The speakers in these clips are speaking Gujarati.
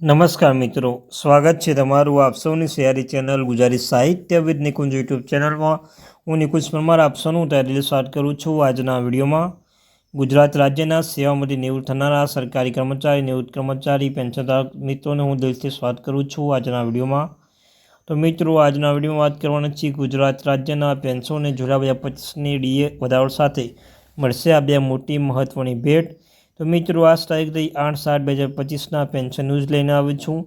નમસ્કાર મિત્રો, સ્વાગત છે તમારું આપ સૌની સિયારી ચેનલ ગુજરાતી સાહિત્ય વિદ નિકુંજ યુટ્યુબ ચેનલમાં. હું નિકુંજ પરમાર, આપ સૌનું તૈયારી સ્વાગત કરું છું આજના વિડીયોમાં. ગુજરાત રાજ્યના સેવામાંથી નિવૃત્ત થનારા સરકારી કર્મચારી, નિવૃત્ત કર્મચારી, પેન્શનધારક મિત્રોને હું દિલથી સ્વાગત કરું છું આજના વિડીયોમાં. તો મિત્રો, આજના વિડીયોમાં વાત કરવાના છે ગુજરાત રાજ્યના પેન્શનને બે પચીસની ડીએ વધારો સાથે મળશે આ બે મોટી મહત્ત્વની ભેટ. તો મિત્રો આજ તારીખ થઈ આઠ સાત બે હજાર પચીસના પેન્શન ન્યૂઝ લઈને આવ્યું છું.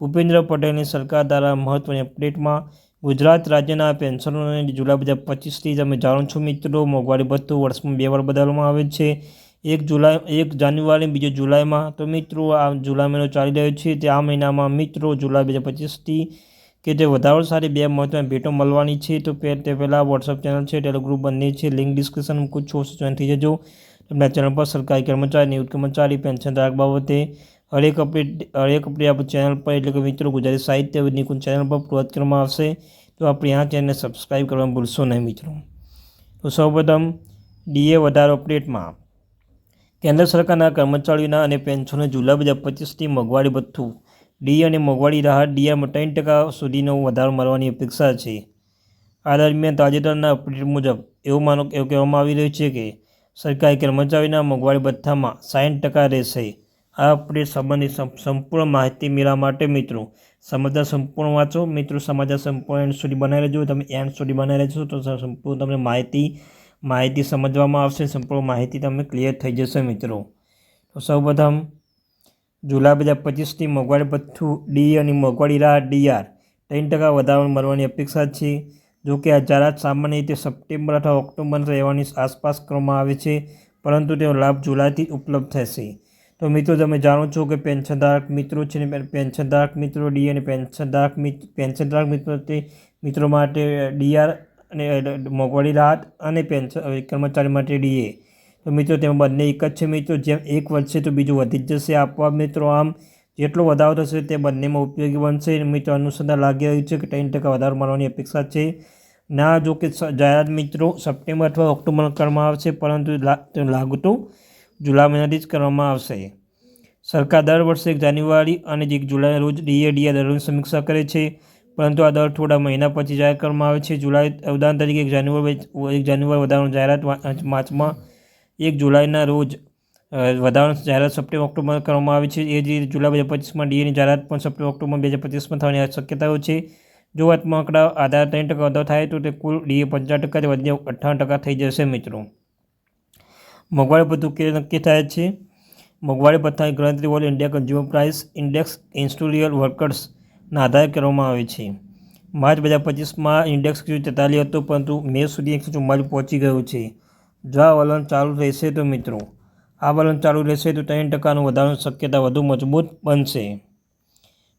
ભૂપેન્દ્ર પટેલની સરકાર દ્વારા મહત્ત્વની અપડેટમાં ગુજરાત રાજ્યના પેન્શનોને જુલાઈ બે હજાર પચીસથી તમે જાણો છો મિત્રો, મોંઘવારી ભથ્થું વર્ષમાં બે વાર બદલવામાં આવે છે. એક જુલાઈ, એક જાન્યુઆરી, બીજો જુલાઈમાં. તો મિત્રો, આ જુલાઈ મહિનો ચાલી રહ્યો છે તે આ મહિનામાં મિત્રો જુલાઈ બે હજાર પચીસથી કે જે વધારો સારી બે મહત્વની ભેટો મળવાની છે તો તે પહેલાં વોટ્સઅપ ચેનલ છે ટેલિગ્રુપ બંને છે. લિંક ડિસ્ક્રિપ્શન મૂકું છું જોઈન થઈ જજો. તેમના ચેનલ પર સરકારી કર્મચારી નિવૃત્ત કર્મચારી પેન્શન ધારક બાબતે હરેક અપડેટ હરેક અપડેટ આપણી ચેનલ પર એટલે કે મિત્રો ગુજરાતી સાહિત્ય નિકુંજ ચેનલ પર પૂર્વત કરવામાં આવશે તો આપણે આ ચેનલને સબસ્ક્રાઈબ કરવાનું ભૂલશો નહીં મિત્રો તો સૌપ્રથમ ડીએ વધારો અપડેટમાં કેન્દ્ર સરકારના કર્મચારીઓના અને પેન્શનો જુલાઈ બે પચીસથી મોંઘવારી ભથ્થું. ડી અને મોંઘવારી રાહત ડીઆરમાં ત્રણ ટકા સુધીનો વધારો મળવાની અપેક્ષા છે. આ દરમિયાન તાજેતરના અપડેટ મુજબ એવું માનો, એવું કહેવામાં આવી રહ્યું છે કે સરકારી કર્મચારીના મોંઘવારી ભથ્થામાં સાઠ ટકા રહેશે. આ અપડેટ સંબંધિત સંપૂર્ણ માહિતી મેળવવા માટે મિત્રો, સમાચાર સંપૂર્ણ વાંચો. મિત્રો, સમાચાર સંપૂર્ણ એન્ડ સુધી બનાવી લેજો. તમે એન્ડ સુધી બનાવી રહેશો તો સંપૂર્ણ તમને માહિતી માહિતી સમજવામાં આવશે. સંપૂર્ણ માહિતી તમને ક્લિયર થઈ જશે મિત્રો. તો સૌપ્રથમ, જુલાઈ બે હજાર પચીસથી મોંઘવારી ભથ્થું ડી અને મોંઘવારી રાહત ડીઆર ત્રણ ટકા વધારો મળવાની અપેક્ષા છે. જો કે આ જાહેરાત સામાન્ય રીતે સપ્ટેમ્બર અથવા ઓક્ટોબર રહેવાની આસપાસ કરવામાં આવે છે, પરંતુ તેનો લાભ જુલાઈથી ઉપલબ્ધ થશે. તો મિત્રો, તમે જાણો છો કે પેન્શનધારક મિત્રો છે ને પેન્શનધારક મિત્રો, ડી અને પેન્શનધારક પેન્શનધારક મિત્રો તે મિત્રો માટે ડીઆર અને મોંઘવારી રાહત અને પેન્શન કર્મચારી માટે ડીએ તો મિત્રો, તેમાં બંને એક જ છે મિત્રો, જેમ એક વધશે તો બીજું વધી જશે. આપવા મિત્રો, આમ જેટલો વધારો થશે તે બંનેમાં ઉપયોગી બનશે. મિત્રો, અનુસંધાન લાગી રહ્યું છે કે ત્રણ ટકા વધારો મળવાની અપેક્ષા છે. ના, જો કે જાહેરાત મિત્રો સપ્ટેમ્બર અથવા ઓક્ટોબર કરવામાં આવશે, પરંતુ લાગુ તો જુલાઈ મહિનાથી જ કરવામાં આવશે. સરકાર દર વર્ષે એક જાન્યુઆરી અને એક જુલાઈ રોજ ડીએ દરોની સમીક્ષા કરે છે, પરંતુ આ દર થોડા મહિના પછી જાહેર કરવામાં આવે છે. જુલાઈ, ઉદાહરણ તરીકે એક જાન્યુઆરી એક જાન્યુઆરી વધારાનો જાહેરાત માર્ચમાં, એક જુલાઈના રોજ વધારાનો જાહેરાત સપ્ટેમ્બર, ઓક્ટોબર કરવામાં આવે છે. એ જ રીતે જુલાઈ બે હજાર પચીસમાં ડીએની જાહેરાત પણ સપ્ટેમ્બર, ઓક્ટોબર બે હજાર પચીસમાં થવાની શક્યતાઓ છે. જો વાતમાં આંકડા આધાર ત્રણ ટકા વધારો થાય તો તે કુલ ડીએ પંચાવન ટકાથી વધીને અઠ્ઠાવન ટકા થઈ જશે મિત્રો. મોંઘવારી બધું કે નક્કી થાય છે? મોંઘવારી ભથ્થાની ગણતરી all India consumer price index industrial વર્કર્સના આધારે કરવામાં આવે છે. માર્ચ બે હજાર પચીસમાં ઇન્ડેક્સ તેતાલીસ હતો, પરંતુ મે સુધી એકસો ચુમ્માલીસ પહોંચી ગયું છે. જો આ વલણ ચાલુ રહેશે તો મિત્રો આ વલણ ચાલુ રહેશે તો ત્રણ ટકાનું વધારાની શક્યતા વધુ મજબૂત બનશે.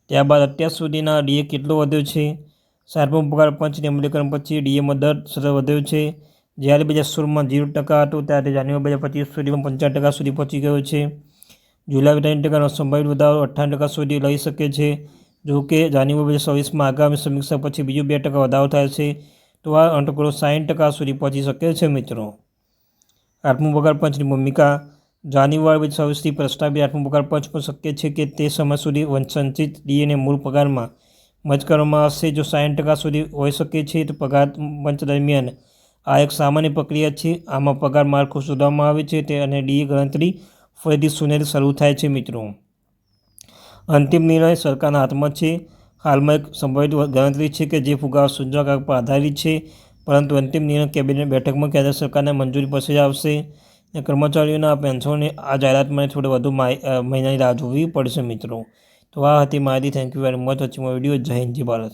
ત્યારબાદ અત્યાર સુધીના ડીએ કેટલો વધ્યો છે? સાતમો પગાર પંચની અમલીકરણ પછી ડીએમાં દર સતત વધ્યો છે. જ્યારે બે હજાર સોળમાં ઝીરો ટકા હતો, ત્યારે જાન્યુઆરી બે હજાર પચીસ સુધીમાં પંચાવન ટકા સુધી પહોંચી ગયો છે. જુલાઈ ત્રણ ટકાનો સંભવિત વધારો અઠ્ઠાવન ટકા સુધી લઈ શકે છે. જો કે જાન્યુઆરી બે હજાર ચોવીસમાં આગામી સમીક્ષા પછી બીજો બે ટકા વધારો થાય છે, તો આ અંટકળો સાઠ ટકા સુધી પહોંચી શકે છે મિત્રો. આઠમું પગાર પંચની ભૂમિકા જાન્યુઆરી બે હજાર ચોવીસથી પ્રસ્તાવિત આઠમું પગાર પંચ પણ શક્ય છે કે તે સમય સુધી સંચિત ડીએને મૂળ પગારમાં મજ કરવામાં આવશે. જો સાઠ ટકા સુધી હોઈ શકે છે, તો પગાર પંચ દરમિયાન આ એક સામાન્ય પ્રક્રિયા છે. આમાં પગાર માળખું શોધવામાં આવે છે તે અને ડીએ ગણતરી ફરીથી સુનેરી શરૂ થાય છે, મિત્રો. અંતિમ નિર્ણય સરકારના હાથમાં છે. હાલમાં એક સંભવિત ગણતરી છે કે જે ફુગાવા સૂચનાંક પર આધારિત છે, પરંતુ અંતિમ નિર્ણય કેબિનેટ બેઠકમાં કેન્દ્ર સરકારને મંજૂરી પછી આવશે. અને કર્મચારીઓના પેન્શનની આ જાહેરાત માટે થોડી વધુ મહિનાની રાહ જોવી પડશે મિત્રો. તો આ હતી માહિતી. થેન્ક યુ વેરી મચ વચ્ચેમાં વીડિયો જય હિન્દ ભારત.